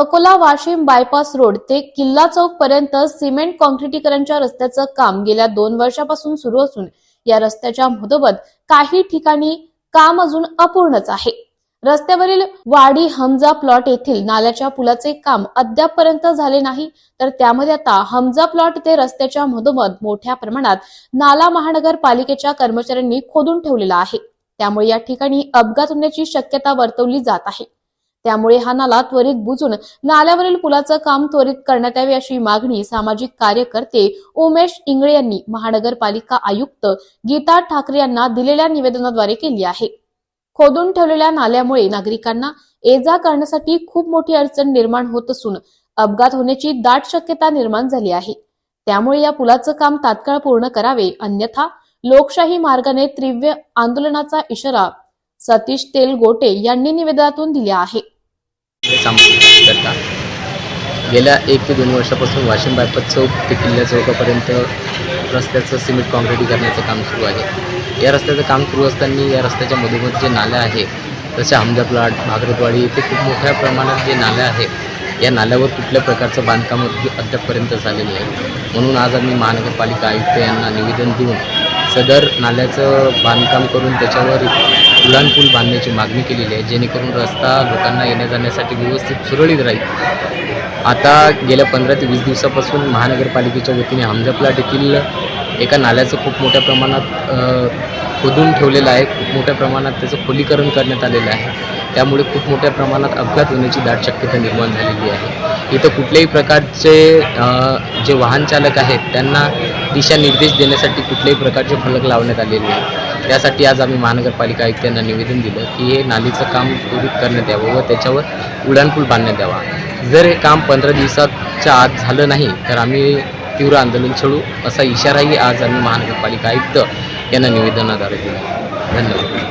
Akola Washim bypass road ते किल्ला चौक पर्यंत सिमेंट कॉन्क्रिटीकरणच्या रस्त्याचं काम गेल्या दोन वर्षापासून सुरू असून या रस्त्याच्या मधोमध काही ठिकाणी काम अजून अपूर्णच आहे. रस्त्यावरील वाडी हमजा प्लॉट येथील नाल्याच्या पुलाचे काम अद्यापपर्यंत झाले नाही तर त्यामध्ये आता हमजा प्लॉट ते रस्त्याच्या मधोमध मोठ्या प्रमाणात नाला महानगरपालिकेच्या कर्मचाऱ्यांनी खोदून ठेवलेला आहे. त्यामुळे या ठिकाणी अपघात होण्याची शक्यता वर्तवली जात आहे. त्यामुळे हा नाला त्वरित बुजून नाल्यावरील पुलाचं काम त्वरित करण्यात यावे अशी मागणी सामाजिक कार्यकर्ते उमेश इंगळे यांनी महानगरपालिका आयुक्त गीता ठाकरे यांना दिलेल्या निवेदनाद्वारे केली आहे. खोदून ठेवलेल्या नाल्यामुळे नागरिकांना ये जा करण्यासाठी खूप मोठी अडचण निर्माण होत असून अपघात होण्याची दाट शक्यता निर्माण झाली आहे. त्यामुळे या पुलाचं काम तात्काळ पूर्ण करावे अन्यथा लोकशाही मार्गाने तीव्र आंदोलनाचा इशारा सतीश तेलगोटे यांनी निवेदनातून दिले आहे. करता गेल्या एक ते दोन वर्षापासून वाशिम बायपास चौक ते किल्ल्या चौकापर्यंत रस्त्याचं सिमेंट काँक्रिटीकरणाचं काम सुरू आहे. या रस्त्याचं काम सुरू असताना या रस्त्याच्या मधोमध जे नाल्या आहे जसे हमजा प्लाट भागरतवाडी इथे खूप मोठ्या प्रमाणात जे नाल्या आहेत या नाल्यावर कुठल्या प्रकारचं बांधकाम अद्यापपर्यंत झालेलं नाही. म्हणून आज आम्ही महानगरपालिका आयुक्त यांना निवेदन देऊन सदर नाल्याचं बांधकाम करून त्याच्यावर उडान बांधण्याची मागणी केलेली आहे जेणेकरून रस्ता लोकांना येण्या जाण्यासाठी व्यवस्थित सुरळीत राहील. आता गेल्या पंधरा ते वीस दिवसापासून महानगरपालिकेच्या वतीने हमजा प्लाट येथील एका नाल्याचं खूप मोठ्या प्रमाणात खोदून ठेवलेलं आहे. खूप मोठ्या प्रमाणात त्याचं खोलीकरण करण्यात आलेलं आहे. त्यामुळे खूप मोठ्या प्रमाणात अपघात होण्याची दाट शक्यता निर्माण झालेली आहे. इथं कुठल्याही प्रकारचे जे वाहन चालक आहेत त्यांना दिशानिर्देश देण्यासाठी कुठल्याही प्रकारचे फलक लावण्यात आलेले नाही त्यासाठी आज आम्ही महानगरपालिका आयुक्तांना निवेदन दिलं की हे नालीचं काम त्वरित करण्यात यावं व त्याच्यावर उड्डाणपूल बांधण्यात यावा. जर हे काम पंधरा दिवसाच्या आत झालं नाही तर आम्ही तीव्र आंदोलन छेडू असा इशाराही आज आम्ही महानगरपालिका आयुक्त यांना निवेदनाद्वारे दिला. धन्यवाद.